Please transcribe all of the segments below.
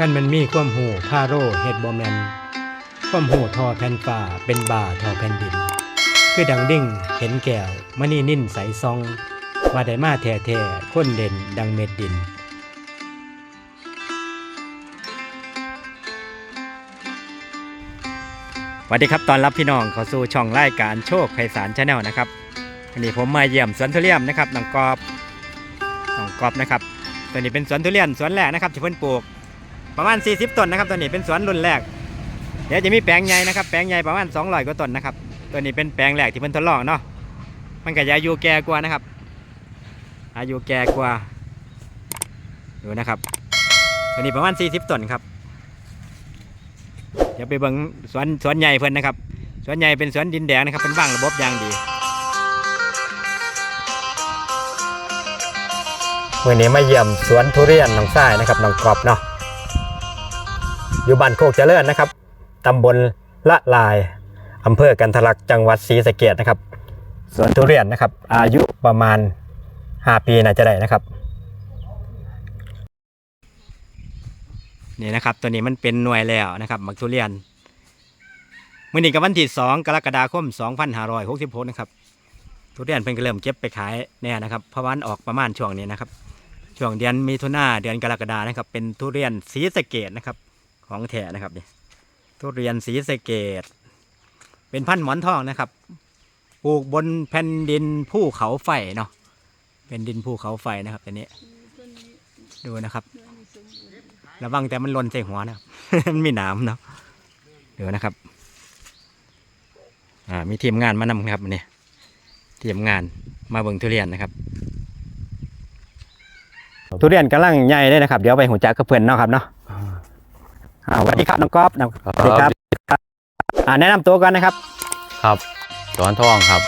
ขั้นมันมีความหูพาโรเฮดบ่แมนความหูทอแผ่นฟ้าเป็นบ่าทอแผ่นดิน คือดังดิ่งเห็นแก้วมณีนิ่นใสซอง มาได้มาแท้แท้ๆคนเด่นดังเม็ดดินสวัสดีครับตอนรับพี่น้องเข้าสู่ช่องรายการโชคไพศาลชาแนลนะครับวันนี้ผมมาเยี่ยมสวนทุเรียนนะครับน้องกอบน้องกอบนะครับตัวนี้เป็นสวนทุเรียนสวนแรกนะครับที่เพิ่นปลูก ประมาณ 40 ต้นนะครับตัวนี้เป็นสวนรุ่นแรก เดี๋ยวจะมีแปลงใหญ่นะครับแปลงใหญ่ประมาณ200กว่าต้นนะครับตัวนี้เป็นแปลงแรกที่เพิ่นทดลองเนาะมันก็จะอายุแก่กว่านะครับ อายุแก่กว่าดูนะครับตัวนี้ประมาณ 40 ต้นครับเดี๋ยวไปเบิ่งสวนสวนใหญ่เพิ่นนะครับสวนใหญ่เป็นสวนดินแดงนะครับเป็นบ้างระบบยางดีมื่อนี้มาเยี่ยมสวนทุเรียนหนองทรายนะครับหนองกรอบเนาะ อยู่บ้านโคกเจริญนะครับตำบลละลายอำเภอกันทะลักจังหวัดศรีสะเกดนะครับสวนทุเรียนนะครับ อายุประมาณ 5 ปีน่าจะได้นะครับ นี่นะครับ ตัวนี้มันเป็นหน่วยแล้วนะครับมักทุเรียนมื่อนี้กับวันที่2กรกฎาคม 2566นะครับทุเรียนเพิ่นก็เริ่มเก็บไปขายแน่นะครับเพราะวันออกประมาณช่วงนี้นะครับช่วงเดือนมิถุนาเดือนกรกฎานะครับ เป็นทุเรียนสีสะเกดนะครับ ของแท้นะครับนี่ทุเรียนสีสเกดเป็นพันธุ์หมอนทองนะครับ ปลูกบนแผ่นดินภูเขาไฟเนาะ เป็นดินภูเขาไฟนะครับตัวนี้ ดูนะครับ ระวังแต่มันหล่นใส่หัวนะครับ มันมีหนามเนาะเดี๋ยวนะครับ อ่า มีทีมงานมานำครับวันนี้ทีมงานมาเบิ่งทุเรียนนะครับ ทุเรียนกำลังใหญ่เลยนะครับ เดี๋ยวไปหูจักกับเพื่อนเนาะครับเนาะ อ่าสวัสดีครับน้องก๊อฟน้องสวัสดีครับอ่าแนะนำตัวก่อนนะครับ ครับสอนทองครับ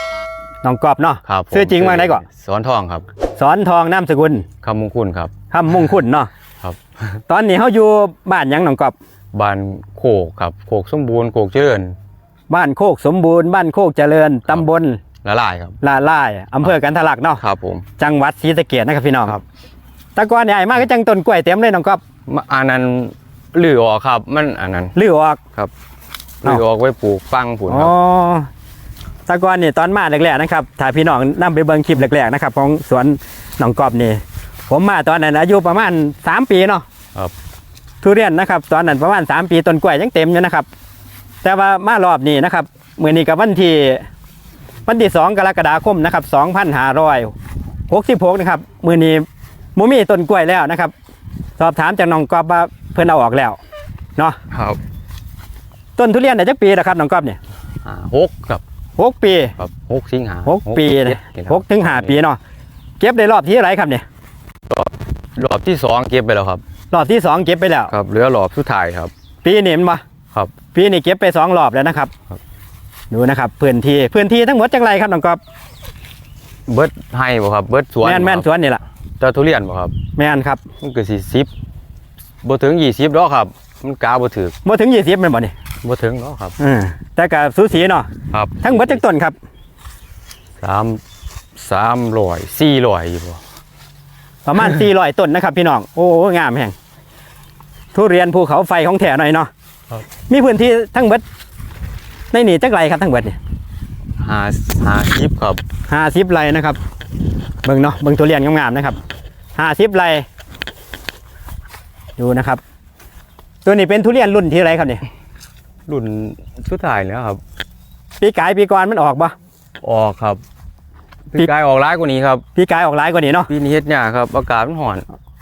น้องก๊อฟเนาะ ครับผมชื่อจริงว่าไงก่อน สอนทองครับสอนทองนามสกุลคำมงคุณครับ คำมุ่งคุณเนาะ ครับ ตอนนี้เขาอยู่บ้านหยังน้องก๊อฟบ้านโคกครับโคกสมบูรณ์โคกเจริญบ้านโคกสมบูรณ์บ้านโคกเจริญตำบลละลายครับ ลาล่ายอำเภอกันทะลักเนาะ ครับผมจังหวัดศรีสะเกษนะครับพี่น้องครับแตะกอนใหญ่มากก็จังต้นกล้วยเต็มเลยน้องก๊อฟมาอันนั้น ลือออกครับ มันอันนั้นลื้อออก ครับเอ้า ลือออกไว้ปลูกฟังผุนอ๋คอรับแตะกอนนี่ตอนมาแรกๆนะครับถ้าพี่น้องนํไปเบิ่งคลิปแรกๆนะครับ ของสวนน้องก๊อฟนี่ ผมมาตอนนั้นอายุประมาณ 3 ปีเนาะ ครับทุเรียนนะครับตอนนั้นประมาณ 3 ปีต้นกล้วยยังเต็มอยู่นะครับ แต่ว่ามารอบนี้นะครับมื้อนี้กับวันที่วันที่ 2 กรกฎาคมนะครับ2566นะครับมื้อนี้บ่มีต้นกล้วยแล้วนะครับ สอบถามจากน้องกอบว่าเพิ่นเอาออกแล้วเนาะครับต้นทุเรียนได้จักปีแล้วครับน้องกอบเนี่ยอ่าหกครับหกปีครับหกสิงหาหกปีเจ็นะดนี่หกถึงห้าปีเนาะเก็บได้รอบที่เท่าไหรครับเนี่ยรอบที่สองเก็บไปแล้วครับ รอบที่สองเก็บไปแล้ว ครับเหลือรอบสุดท้ายครับ ปีนี้เห็นปะครับปีนี้เก็บไปสองรอบแล้วนะครับครับ ดูนะครับพื้นที่พื้นที่ทั้งหมดจังไรครับน้องกอบเบิดให้บ่ครับเบิดสวนแม่นแม่นบ่สวนนี่แหละ เจ้าทุเรียนบ่ครับแม่นครับมันก็สี่สิบบ่ถึงยี่สิบดอกครับ มันกาบ่ถึกบ่ถึงยี่สิบเป็นบ่นี่บ่ถึงดอกครับอืมแต่กับสูสีเนาะครับทั้งหมดจักต้นครับสามสามร้อยสี่ร้อยอยู่บ่ประมาณ400ต้นนะครับ พี่น้องโอ้โหงามแห่งทุเรียนภูเขาไฟของแถหน่อยเนาะมีพื้นที่ทั้งหมดในนี่จักไรครับทั้งหมดนี่ห้าห้าสิบครับห้าสิบไรนะครับ เบิ่งเนาะเบิ่งทุเรียนงามๆนะครับห้าสิบไรดูนะครับ ตัวนี้เป็นทุเรียนรุ่นที่ไรครับเนี่ยรุ่นสุดท้ายแล้วครับ ปีกายปีก่อนมันออกปะออกครับปีปีกายออกร้ายกว่านี้ครับปีกายออกหลายกว่านี้เนาะปีนี้เฮ็ดยากครับอากาศมันร้อน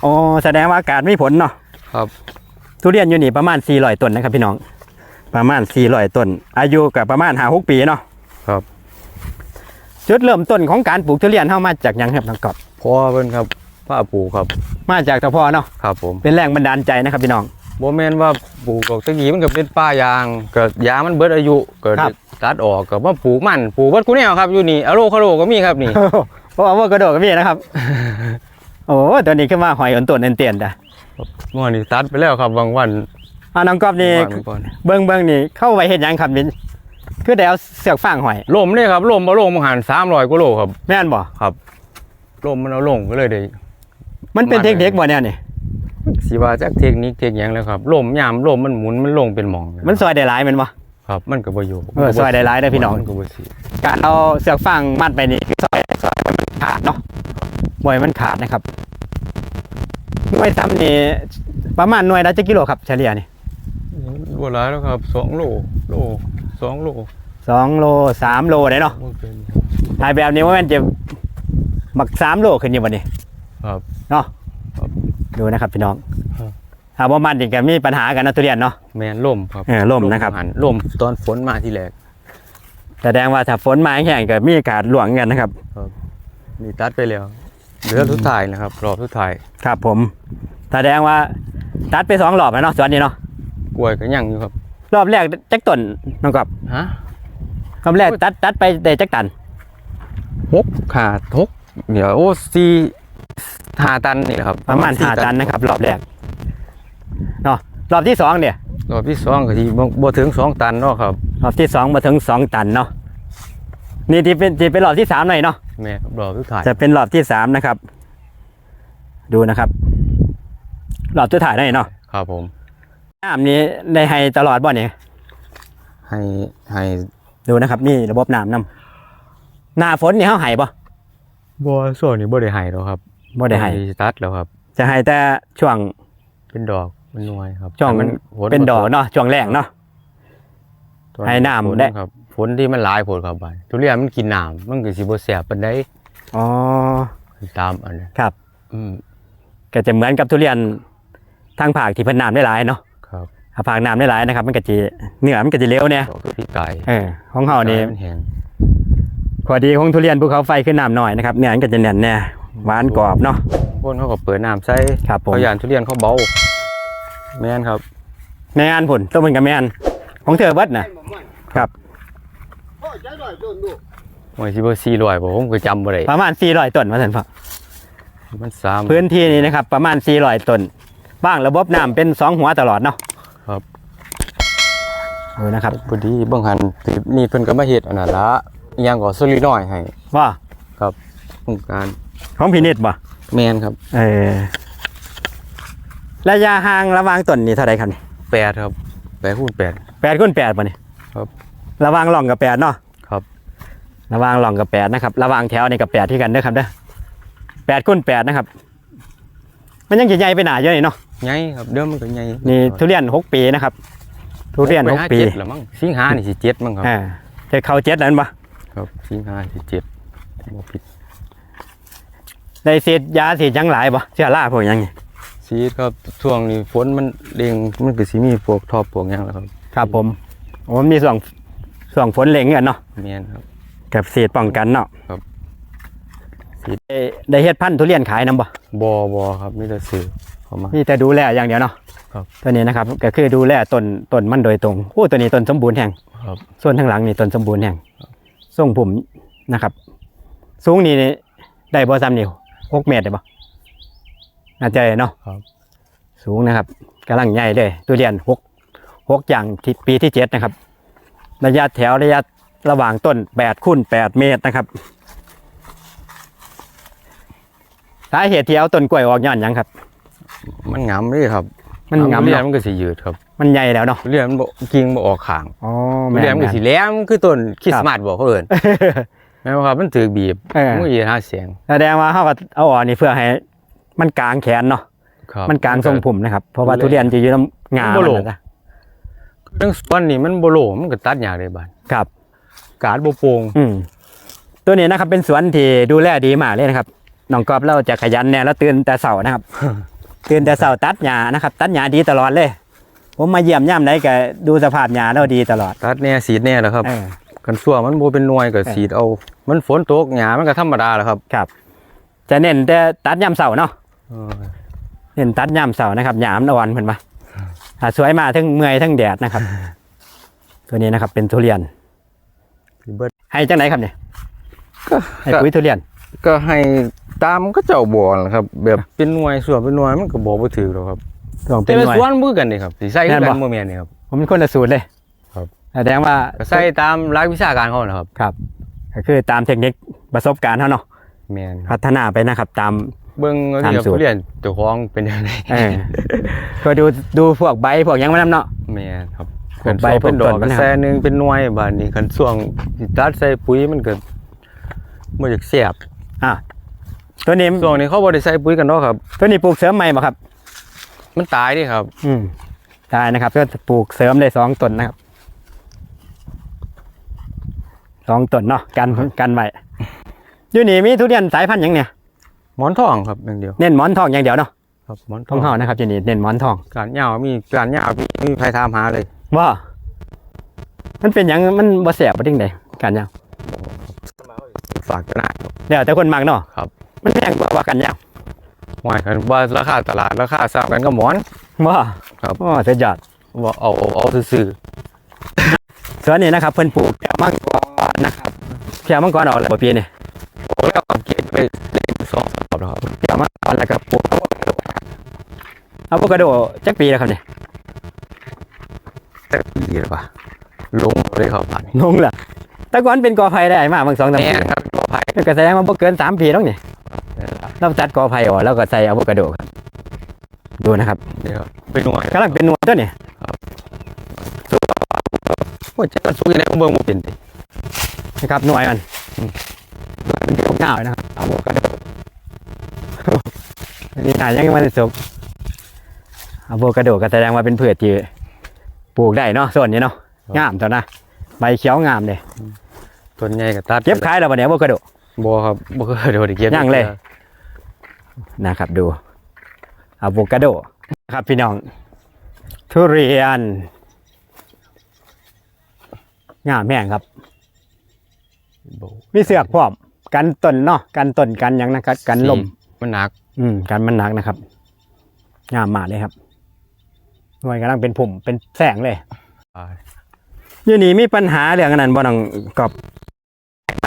อ๋อแสดงว่าอากาศไม่ผลเนาะครับทุเรียนอยู่นี่ประมาณ400ต้นนะครับพี่น้อง ประมาณ400ต้นอายุกับประมาณ5 6ปีเนาะครับ จุดเริ่มต้นของการปลูกทุเรียนเข้ามาจากหยังครับน้องกอบพ่อเพิ่นครับป้าปลูกครับมาจากตะพอเนาะครับผมเป็นแรงบันดาลใจนะครับพี่น้อง บ่แม่นว่าปลูกดอกตะกี้มันก็เป็นป้ายางก็ยางมันเบิดอายุก็ครับ ตัดออกก็มาปลูกมันปลูกเบิดกูแนวครับอยู่นี่อะโลคาโลก็มีครับนี่ เพราะว่าว่ากระโดดก็มีนะครับ โอ้ตัวนี้ขึ้นมาหอยอ่อนต้นเตียนๆจ้ะงอนนี่ตัดไปแล้วครับบางวันอ่าน้องกอบนี่บางวันเบิ้งเบิ้งนี่เข้าไว้เห็นยังครับนี่ คือได้เอาเสือกฟางหอยลมนี่ครับลมบ่ลงมันหัน300กว่าโลครับแม่นบ่ครับลมมันเอาลงก็เลยได้มันเป็นมันเทคนิคบ่เนี่ยนี่สิว่าจากเทคนิคเทคหยังแล้วครับลมยามลมมันหมุนมันลงเป็นหมอง มันซอยได้หลายแมันบ่ครับ มันก็บ่อยู่เออซอยได้หลายเด้อพี่น้องมันก็บ่สิการเอาเสือกฟางมัดไปนี่คือซอยซอยมันขาดเนาะมวยมันขาดนะครับหน่วยซ้ำนี่ประมาณหน่วยละจะกิโลครับเฉลี่ยนี่บ่หลายแล้วครับสองโลโล สองโลสองโลสามโลได้เนาะบ่เกินถ่ายแบบนี้ว่ามันจะบักสามโลขึ้นอยู่วันนี้ครับ เนาะครับดูนะครับพี่น้องครับ ถ้าบ่มันจริงก็มีปัญหากันนะทุเรียนเนาะ แม่นล่มครับเออล่มนะครับ หันล่มตอนฝนมาทีแรกแสดงว่าถ้าฝนมาแห้งก็มีโอกาสหลวงกันนะครับนี่ตัดไปแล้วเหลือสุดท้ายนะครับรอบสุดท้ายครับผมแสดงว่าตัดไปสองรอบแล้วเนาะสวนนี้เนาะกล้วยก็ยังอยู่ครับ รอบแรกจักต้นน้องกอบฮะรอบแรกตัดตัดไปได้จักตันหกขาดหกเดี๋ยวโอ้สี่ห้าตันนี่แหละครับประมาณห้าตันนะครับ รอบแรกเนาะรอบที่สองเนี่ยรอบที่สองก็ที่บ่บ่ถึงสองตันเนาะครับรอบที่สองมาถึงสองตันเนาะนี่ที่เป็นที่เป็นรอบที่สามหน่อยเนาะแม่ครับรอบสุดท้ายจะเป็นรอบที่สามนะครับ ดูนะครับรอบสุดท้ายหน่อยเนาะครับผม น้ำนี้ได้ให้ตลอดบ่เนี่ยให้ให้ดูนะครับ นี่ระบบน้ำนำหน้าฝนนี่เขาให้บ่บ่ส่วนนี้บ่ได้ให้หรอกครับบ่ได้ให้ตัดแล้วครับ จะให้แต่ช่วงเป็นดอกเป็นหน่วยครับช่วงถ้ามันเป็นดอกเนาะช่วงแรกเนาะตอให้น้ำฝได้ครับฝนที่มันหลายผลครับไปทุเรียนมันกินน้ำมันก็สิบ่แซ่บปานใดอ๋อตามอันนั้นครับ อืมก็จะเหมือนกับทุเรียนทางภาคที่เพิ่นน้ำได้หลายเนาะครับ ถ้าภาคน้ำได้หลายนะครับ มันก็จะเนื้อมันก็จะเหลวเนี่ยดอกคือพี่ไก่เออของเฮานี่มันแห้งข้อดีของทุเรียนภูเขาไฟขึ้นน้ำหน่อยนะครับเนื้อมันก็จะแน่นแน่หวานกรอบเนาะคนเขาก็เปิดน้ำใส่ครับผมเขายานทุเรียนเขาเบาแม่นครับ แม่นผลต้มมันกับแม่นของเธอเบิดนะครับพ่อใจหน่อยโดนดูหวยสิบ่400บ่ผมก็จำบ่ได้ประมาณ400ต้นมาสันพอมันสามพื้นที่นี้นะครับ ประมาณ400ต้นบ้างระบบน้ำเป็นสองหัวตลอดเนาะ ครับดูนะครับพอดีบางหันนี่เพิ่นก็มาเฮ็ดอันนั้นละอิหยังก็โซลิน้อยให้ว่าโครงการของพินิจบ่แม่นครับ เออระยะห่างระหว่างต้นนี่เท่าไหร่ครับนี่8ครับ8คูณ8แปดคูณแปดป่ะนี่ครับระหว่างหล่องกับแปดเนาะครับ ระหว่างหล่องกับแปดนะครับ ระหว่างแถวนี่กับแปดที่กันเด้อครับเด้อแปดคูณแปดนะครับ มันยังจะใหญ่ไปหนาเยอะนี่เนาะใหญ่ครับเดิมมันก็ใหญ่นี่ทุเรียนหกปีนะครับ ทุเรียนหกปีเจ็ดละมั้งสิงหานี่สิเจ็ดมั้งครับอ่าจะเข้าเจ็ดแล้วนั่นปะครับสิงหาสิเจ็ดบ่ผิดได้เศษยาเศษหยังหลายปะเชื้อราพวกหยังนี่สีดครับช่วงนี้ฝนมันเด้งมันก็สิมีพวกทอบพวกหยังแหล้วครับ ครับผมโอ้มันมีส่วงส่วงฝนเหลงเงินเนาะแม่นครับ กับเศษป้องกันเนาะครับได้ได้เฮ็ดพันธุ์ทุเรียนขายนำบ่บ่บ่ครับมีแต่ซื้อเข้ามานี่แต่ดูแลอย่างเดียวเนาะ ครับตัวนี้นะครับก็คือดูแลต้นต้นมันโดยตรงโอ้ตัวนี้ต้นสมบูรณ์แห่งครับส่วนข้างหลังนี่ต้นสมบูรณ์แห่งทรงผมนะครับ สูงนี่ได้บ่ซ้ำนี่หกเมตรได้บ่น่าจะเนาะครับสูงนะครับกำลังใหญ่เลยทุเรียนหกหกอย่างที่ปีที่เจ็ดนะครับ ระยะแถวระยะระหว่างต้นแปดคูณแปดเมตรนะครับสาเหตุที่เอาต้นกล้วยออกย้อนหยังครับ มันงามเลยครับ มันงามเรียนเนาะมันก็สิยืดครับ มันใหญ่แล้วเนาะเรียนมันบ่กิ่งบ่ออกข้างอ๋อเรียนมันก็สิแหลมคือต้นคริสต์มาสบ่เขาเอิ้นแม่นบ่ครับมันถือบีบเออมันก็สิหาเสียงแสดงว่าเขาก็เอาออกนี่เพื่อให้ มันกลางแขนเนาะครับมันกลางทรงผมนะครับ เพราะว่าดูแลทุเรียนจะอยู่น้ำงาบ่โหลมันนะเรื่องสวนนี่มันบ่โหลมันก็ตัดยากได้บาดครับ กาดบ่โปร่งอืมตัวนี้นะครับเป็นสวนที่ดูแลดีมากเลยนะครับน้องกอบเราจะขยันแน่แล้วตื่นแต่เสาร์นะครับ ตื่นแต่เสาร์ตัดหญ้านะครับ ตัดหญ้าดีตลอดเลย ผมมาเยี่ยมย่ำไหนก็ดูสภาพหญ้าเราดีตลอด ตัดแน่สีดแน่แหล้วครับ เออ กันสั่วมันบ่เป็นหน่วยก็เออสีดเอา มันฝนตกหญ้ามันก็ธรรมดาแหล้วครับครับ จะเน้นแต่ตัดย่ำเสาร์เนาะ เออเน้นตัดย่ำเสาร์นะครับหญ้ามันอ่อนเพิ่นปะอ่าสวยมาทั้งเมื่อยทั้งแดดนะครับ ตัวนี้นะครับเป็นทุเรียน สิเบิดให้จังไหนครับเนี่ยก็ให้ปุ๋ยทุเรียน ก็ให้ตามก็เจ้าบ่นั่นล่ะครับ แบบเป็นหน่วยส่วนเป็นหน่วยมันก็บ่บ่ถือหรอกครับลองเป็แต่นหละน่วยสวนมือกันนี่ครับสิใส่คือแม่กันนบ่ บ่แม่นนี่ครับ ผมเป็นคนละสูตรเลยครับ แสดงว่าก็ใส่ตามหลักวิชาการเขานะครับครับก็คือตามเทคนิคประสบการณ์เขาเนาะแม่นครับพัฒนาไปนะครับ ตาม เบิ่งว่าตามที่สูตร ทุเรียนเจ้าของเป็นยังไงเออก็ดูดูพวกใบพวกหยังมานำเนาะ แม่นครับผมไปเป็นดอกผมต้นมันกครัระบแสหนึงเป็นหน่วยบาดนี้คันช่วงที่ตัดใส่ปุ๋ยมันก็บ่อยากเสียบ อะตัวนี้ช่วงนี้เขาบ่ได้ใส่ปุ๋ยกันเนาะครับ ตัวนี้ปลูกเสริมใหม่บ่ครับ มันตายเดิครับ อืมได้นะครับ ก็ปลูกเสริมได้สองต้นนะครับสองต้นเนาะกันกันไว้อยู่นี่มีทุเรียนสายพันธุ์หยังเนี่ยหมอนทองครับอย่างเดียว เน้นหมอนทองอย่างเดียวเนาะครับหมอนทขอองงเฮานะครับอยู่นี่เน้นหมอนทองการยาวมีการยาวมีมีใครถามหาเลย ว่า มันเป็นหยังมันบ่แสบบ่ดิ้งไดกันยาวฝากกันหน่อยครับ เดี๋ยวแต่คนมักเนาะครับ มันแพงกว่าว่ากันยาวหมายกันว่าราคาตลาดราคาซ้ำกันก็หมอน ว่าครับ อ๋อสุดยอดว่าเอาเอาเอาซื่อส่วนนี้นะครับเพิ่นปลูกแก้วมังกรนะครับแก้วมังกรออกแล้วบ่ปีนี่ๆโอ้แล้วก็เก็บไปเล่นสองสามรอบแล้วครับแก้วมังกรแล้วก็ปลูกอะโวคาโดจักปีแล้วครับเนี่ยแต่ปีแล้วป่ะลงเลยครับผ่านงงล่ะ แต่ก่อนเป็นกอไผ่ได้มาบางสองสามแม่ปีครับก็ไปก็แสดงว่าบ่เกินสามปีแล้วนี่เราตัดกอไผ่ออกแล้วก็ใส่อะโวคาโดครับดูนะครับเดี๋ยวไปหน่วยกำลังเป็นหนวดตัวนี่โอ้ยจะสู้ยังไงก็เบิ่งบ่เป็นดินะครับหน่วยมันมันเป็นหน้าเลยนะครับอะโวคาโดนี่หายังไม่ได้สุกอะโวคาโดก็แสดงว่าเป็นพืชที่ปลูกได้เนาะส่วนนี้เนาะงามตัวนะ ใบเขียวงามเลยต้นใหญ่ก็ตัดเก็บขายแล้ววันนี้อะโวคาโดบ่ครับบ่เคยเดี๋ยวได้เก็บยังเลยนะครับดูอะโวคาโดนะครับพี่น้อง ทุเรียนงามแม่งครับบ่มีเสือกพร้อมกันต้นเนาะกันต้นกันหยังนะครับกันลมมันหนัก อืมกันมันหนักนะครับงามมากเลยครับหน่วยกำลังเป็นผุ่มเป็นแสงเลย อ่าอยู่นี่มีปัญหาเรื่องอันนั้นบ่น้องกอบ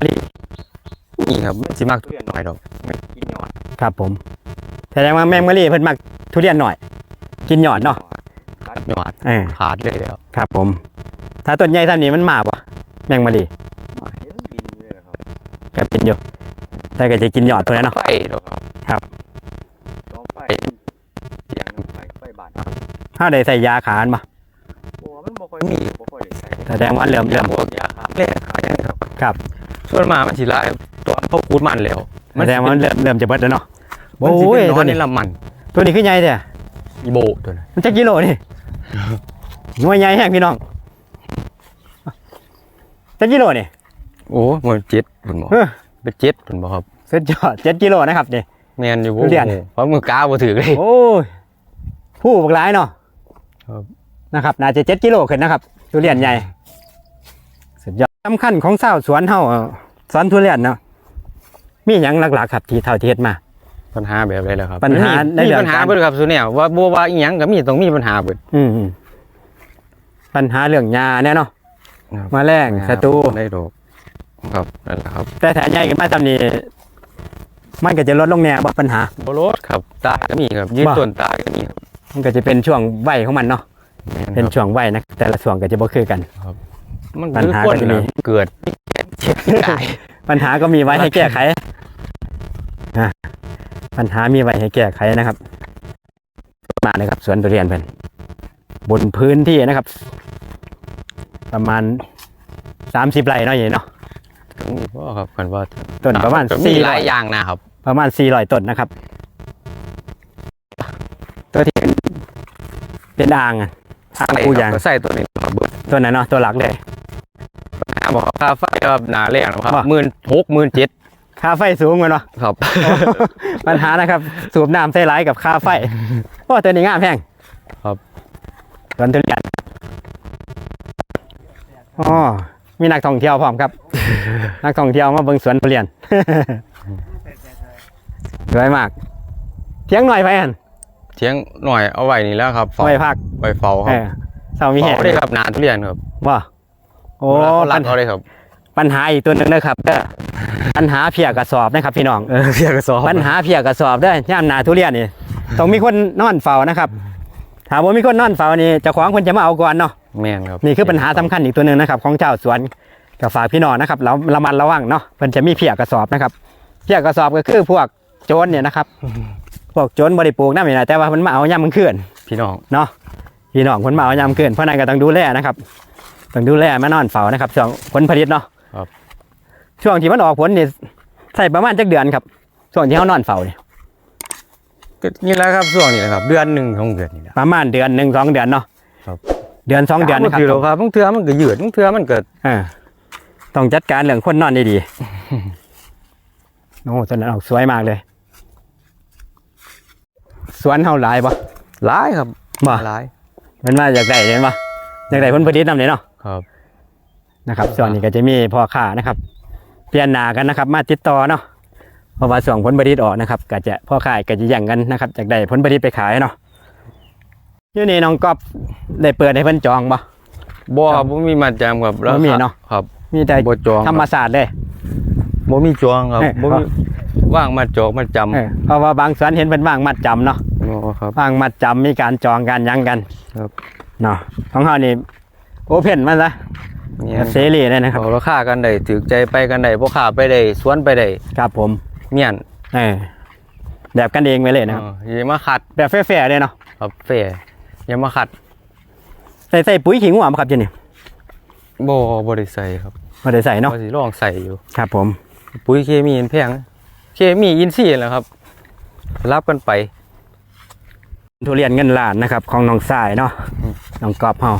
นี่ครับมันสิมักทุเรียนหน่อยดอกไม่กินยอดครับผมแสดงว่าแมงมะลีเพิ่นมักทุเรียนหน่อย กินหยอดเนาะตัดยอดเออขาดเลยแล้วครับ ผม ถ้าต้นใหญ่ท่านนี้มันมากว่ะแมงมะลีก็เป็นอยู่แต่ก็จะกินหยอดตัวนั้นเนาะไฟดอกครับครับต้องไฟเสียงไฟไฟบาดถ้าได้ใส่ยาขานมาโอ้มันบ่ค่อยมีบ่ค่อยได้ใส่ แสดงว่าเริ่มเริ่มพวกยาฆ่าแมลงขายครับครับ ส่วนมากมันสิหลายตัวเขากูดมันแล้วแสดงว่ามันเริ่มเริ่มจะเบิดแล้วเนาะมันสิโอ้ยเป็นนตัอวนนี้ในลำมัน ตัวนี้คือใหญ่เด้ออีโบตัวนั้นมันจะกิโลนี่หน่วยใหญ่แห้งพี่น้องจะกิโลนี่โอ้มันเจ็ดพุ่นบ่เออเป็นเจ็ดพุ่นบ่ครับสุดยอดเจ็ดกิโลนะครับนี่แม่นอยู่บ่ทุเรียนเพราะมือกาบ่ถือเลยโอ้ยผู้บักหลายเนาะครับนะครับน่าจะเจ็ดกิโลขึ้นนะครับทุเรียนใหญ่ สุดยอดสำคัญของเศร้าวสวนเฮาสวนทุเรียนเนาะมีอย่างหลักๆครับที่เท่าที่เฮ็ดมา ปัญหาแบบไรแล้วครับ ปัญหามันในมีเรื่องปัญหาการเบิดครับสุเนี่ยว่าบ่ว่าอีหยังก็มีต้องมีปัญหาเบิดอืมๆปัญหาเรื่องยาเนี่ยเนาะครับแมาแรงศัตรูได้ดอกครับนั่นแหละครับ แต่ถ้าใหญ่ขึ้นมาตามนี้มันก็จะลดลงแน่บ่ปัญหาบ่ลดครับตายก็มีครับยืนบ่ต้นตายก็มีครับมันก็จะเป็นช่วงวัยของมันเนาะแม่นเป็นครับช่วงวัยนะแต่ละช่วงก็จะบ่คือกัน มันปัญหาคือคนก็จะมีน่ะเกิดเจ็บตายปัญหาก็มีไว้ให้แก้ไขอะปัญหามีไว้ให้แก้ไขนะครับ มาเลยครับสวนทุเรียนเพิ่นบนพื้นที่นะครับ ประมาณสามสิบไร่เนาะอย่างนี้เนาะก็มีบ่ครับกันว่าต้นประมาณก็มีสี่หร้ลาอยยอย่างนะครับ ประมาณสี่ร้อยต้นนะครับ ตัวที่เป็นเป็นอ่างอะ อ่างกูยางก็ใส่ตัวนี้ครับเบิดตัวนั้นเนาะตัวหลักเลยหาบอกค่าไฟครับหนาแรงนะคบ่รับหมื่นหกหมื่นเจ็ดค่าไฟสูงกันเนาะครับ ปัญหานะครับสูบน้ำใส่ร้ายกับค่าไฟโอ้ตัวนี้งามแพงครับสวนทุเรียนอ๋อมีนักท่องเที่ยวพร้อมครับ นักท่องเที่ยวมาเบิ่งสวนทุเรียนสวยมากเที่ยงหน่อยไปหัน เทียงหน่อยเอาไว้นี่แล้วครับเฝ้าไว้พักไว้เฝ้าคเอรับอเสามีแหงเฝ้าได้ครับนานทุเรียนครับว่าโอ้เวลาเขารัปัดญเอาได้ครับ ปัญหาอีกตัวหนึงนะครับเด้อปัญหาเพียกระสอบนะครับพี่น้องเออเพียงกระสอบปัญหาเพียกระสอบเด้อย่ามหนาทุเรียนนี่ต้องมีคนนอนเฝ้านะครับถ้าบ่มีคนนอนเฝ้านี่เจ้าของคนจะมาเอาก่อนเนาะแม่นครับนี่คือปัญหาสำคัญอีกตัวหนึ่งนะครับ ของเจ้าสวนกับฝากพี่น้องนะครับเราระมัดระวังเนาะมันจะมีเพียกระสอบนะครับ เพียกระสอบก็คือพวกโจรเนี่ยนะครับ พวกโจรบริปลูกน้ำนี่นะแต่ว่ามันมาเอาย่ำมันขึ้นพี่น้องเนาะพี่น้องคนมาเอาย่ำขึ้นเพราะนั้นก็ต้องดูแลนะครับต้องดูแลมานอนเฝ้านะครับช่วงผลผลิตเนาะครับ ช่วงที่มันออกผลนี่ใส่ประมาณจักเดือนครับช่วงที่เขานอนเฝ้าเนี่ยก็นี่แหละครับช่วงนี้นะครับ เดือนหนึ่งของเดือนนี่แหละ ประมาณเดือนหนึ่งสองเดือนเนาะครับ เดือนสองเดือนนะคถือรับครับบางเทื่อมันก็ยืดบางเทื่อมันก็เออต้องจัดการเรื่องคนนอนดีๆ โอ้ต้นนั้นออกสวยมากเลย สวนเฮาหลายปะหลายครับบ่หลายมันมาจากไหนเนี่ยปะจากไหนผลผลิตนำเนี่ยเนาะครับนะครับ ส่วนนี้ก็จะมีพ่อค้านะครับ เปลี่ยนหนากันนะครับ มาติดต่อเนาะเพราะว่าส่วนผลผลิตออกนะครับก็จะพ่อค้าก็จะแย่งกันนะครับจากได้ผลผลิตไปขายเนาะอยู่นี่น้องก๊อฟได้เปิดให้เพิ่นจองปะบ่ครับบ่มีมาจำครับบ่มีเนาะครับ มีแต่บ่จองธรรมศาสตร์เลย บ่มีจองครับเอ้ยบ่มีว่างมาจองมาจำเออเพราะว่าบางสวนเห็นเป็นว่างมัดจำเนาะบ่ครับ ว่างมัดจำมีการจองการยังกันครับ เนาะของเขานี่โอเพนมาซะเนี่ยเสรีเลยนะครับ เอาราคากันได้ถือใจไปกันได้บ่ค้าไปได้สวนไปได้ครับผมเมียนเออแบบกันเองไปเลยนะครับ เอออย่ามาขัดแบบแฟร์ๆเลยเนาะครับเฟอย่ามาขัดใส่ใส่ปุ๋ยขิงหัวมาครับเจนี่บ่บ่ได้ใส่ครับมาได้ใส่เนาะ ว่าสิลองใส่อยู่ ครับผม ปุ๋ยเคมีมันแพงนะเคมีอินทรีย์แหละครับ รับกันไป ทุเรียนเงินล้านนะครับ ของน้องสายเนาะอืมน้องกอบเฮา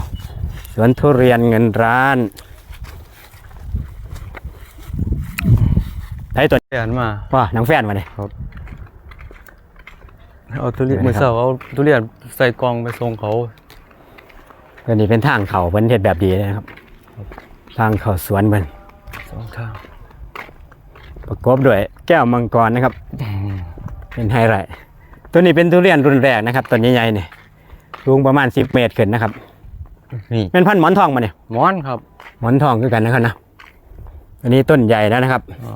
สวนทุเรียนเงินร้านใช้ตัวเปลี่ยนมาว่าน้องแฟนมาเนี่ยเอาทุเรียนเดี๋ยวนะครับมือเสาเอาทุเรียนใส่กล่องไปส่งเขาตัวนี้เป็นทางเขาเป็นเห็ดแบบดีเลยนะครับ ทางเขาสวนมันสองทาง ประกอบด้วยแก้วมังกรนะครับ เป็นไฮไลท์ตัวนี้เป็นทุเรียนรุ่นแรกนะครับต้นใหญ่ๆนี่สูงประมาณ10เมตรขึ้นนะครับนี่เป็นพันธุ์หมอนทองมาเนี่ยหมอนครับ หมอนทองคือกันนะครับนะอันนี้ต้นใหญ่แล้วนะครับอ๋อ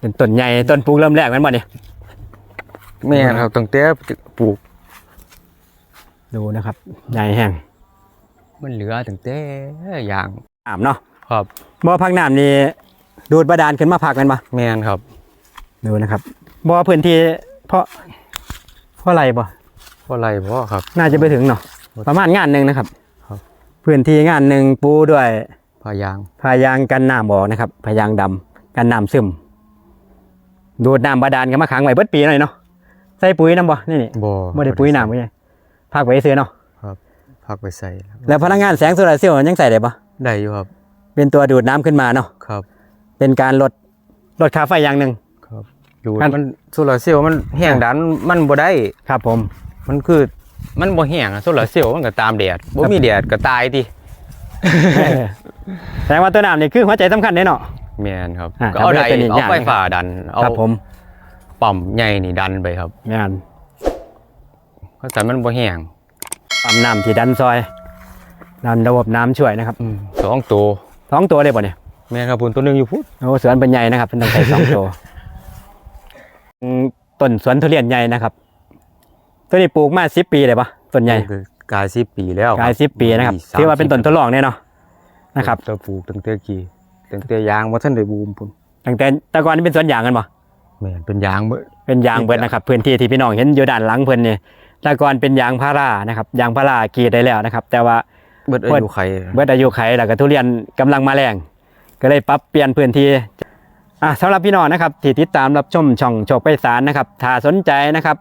เป็นต้นใหญ่ต้นปลูกเริ่มแรกแมันบ่เนี่ยแม่นครับตั้งแต่ปลูก ดูนะครับใหญ่แห้งมันเหลือตั้งแต่อย่างน้ำเนาะครับบ่อพักน้ำนี่ ดูดบาดาลขึ้นมาพักกันปะแม่นครับดูนะครับบ่อพื้นที่เพราะเพราะอะไรบ่เพราะอะไรเพราะครับ น่าจะไปถึงเนาะประมาณงานหนึ่งนะครับครับ พื้นที่งานหนึ่งปูด้วยพายางพายางกันน้ำบอกนะครับพายางดำกันน้ำซึม ดูดน้ำบาดาลกันมาขังไว้เบิดปีหน่อยเนาะใส่ปุ๋ยน้ำบ่นี่นี่บ่บ่ได้ปุ๋ยน้ำไม่ใช่พักไว้ซื้อเนาะพักไปใส่ครับแล้วพลังงานแสงโซลาร์เซลล์ยังใส่ได้ปะได้อยู่ครับ เป็นตัวดูดน้ำขึ้นมาเนาะครับ เป็นการลดลดค่าไฟอย่างหนึ่งครับดูครับมันโซลาร์เซลล์มันแห้งดันมันบ่ได้ ครับผม มันคือมันบ่แห้งอะโซลาร์เซลล์มันก็ตามแดดบ่มีแดดก็ตายติเออแสดงว่าตัวน้ำนี่คือหัวใจสำคัญเด้เนาะ แม่นครับอ่าก็เอาครับไดเป็นอีกเอาอย่าง ไฟหนึ่งฟ้าดันเอาครับผมปั๊มใหญ่นี่ดันไปครับงานเพราะฉะนั้นมันบ่แห้งปั๊มน้ำที่ดันซอยดันระบบน้ำช่วยนะครับสองตัวสองตัวเลยบ่เนี่ย แม่นครับพุ่นตัวหนึงอยู่พุ่นโอ้สวนเป็นใหญ่นะครับเป็นต้องใส่สองตัวอืมต้นสวนทุเรียนใหญ่นะครับตัวนี้ปลูกมาสิบปีเลยปะต้นใหญ่คือกาย10ปีแล้วกลายสิบปีนะครับถือว่าเป็นต้นทดลองเนี่ยเนาะนะครับตัวปลูกตั้งแต่กี่ตั้งแต่ยางบ่ทันได้บูมพุ่นตั้งแต่แต่ก่อนนี่เป็นสวนยางกันปะแม่นเป็นยางเบิดเป็นยางเบิดนะครับพื้นที่ที่พี่น้องเห็นอยู่ด้านหลังเพิ่นนี่แต่ก่อนเป็นยางพารานะครับยางพารากรีดได้แล้วนะครับ แต่ว่าเบิดอาเบิดยุไขเบิดอายุไขแล้วก็ทุเรียนกำลังมาแรง ก็เลยปรับเปลี่ยนพื้นที่อะสำหรับพี่น้องนะครับที่ติดตามรับชมช่องโชคไปสารนะครับถ้าสนใจนะครับ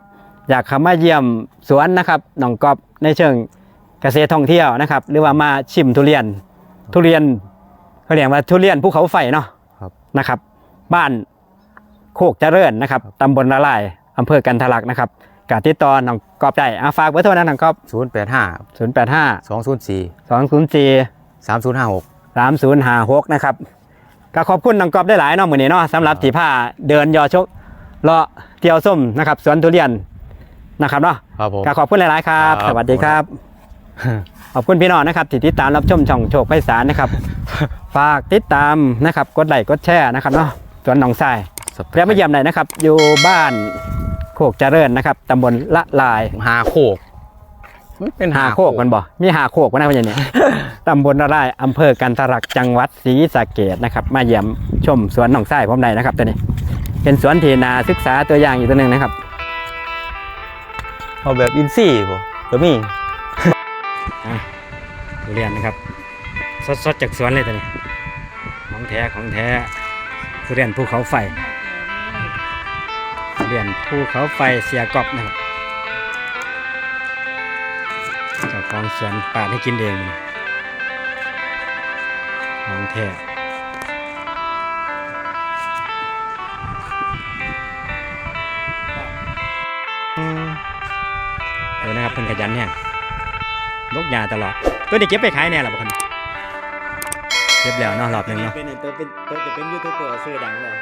อยากเข้ามาเยี่ยมสวนนะครับหนองกอบในเชิงเกษตรท่องเที่ยวนะครับ หรือว่ามาชิมทุเรียนทุเรียนเขาเรียกว่าทุเรียนภูเขาไฟเนาะครับนะครับ บ้านโคกเจริญนะครับตำบลละลายอำเภอกันทะลักนะครับกาติดต่อหนองกอบได้อาฝากเบอร์โทรนะหนองกอบ085 0 8 5 204 2 0 4 3056 สามศูนย์หาหกนะครับก็ขอบคุณน้องกอบได้หลายเนาะมือนี้เนาะสำหรับที่ผ้าเดินยอชกเลาะเที่ยวส้มนะครับสวนทุเรียนนะครับเนาะครับผมก็ขอบคุณหลาย ๆ ครับ ครับ สวัสดีครับ ขอบคุณพี่น้องนะครับที่ติดตามรับชมช่องโชคไพศาลนะครับ ฝากติดตามนะครับกดไลค์กดแชร์นะครับเนาะสวนหนองทรายเรียกมาเยี่ยมหน่อยนะครับ อยู่บ้านโคกเจริญนะครับตำบลละลาย หาโคกมัน เป็นหาโคกมันบ่มีหาโคกมันนะพี่เนี่ยตำบลละลายอำเภอกันทรลักจังหวัดศรีสะเกดนะครับ มาเยี่ยมชมสวนหนองทรายผมได้นะครับตัวนี้ เป็นสวนที่นาศึกษาตัวอย่างอยู่ตัวหนึ่งนะครับเอาแบบอินซี่บ่ก็มีทุเรียนนะครับสดๆจากสวนเลยตัวนี้ ของแท้ของแท้ทุเรียนภูเขาไฟทุเรียนภูเขาไฟเสียกอบนะครับ ของสวนปาดให้กินเองของแท้เดี๋ยวนะครับเพิ่นขยันเนี่ยลกยาตลอด ตัวนี้เก็บไปขายแน่หรอบ่นเก็บแล้วเนาะรอบนึงเนาะเป็นตัวเป็นตัวจะเป็นยูทูบเบอร์ชื่อดังเลย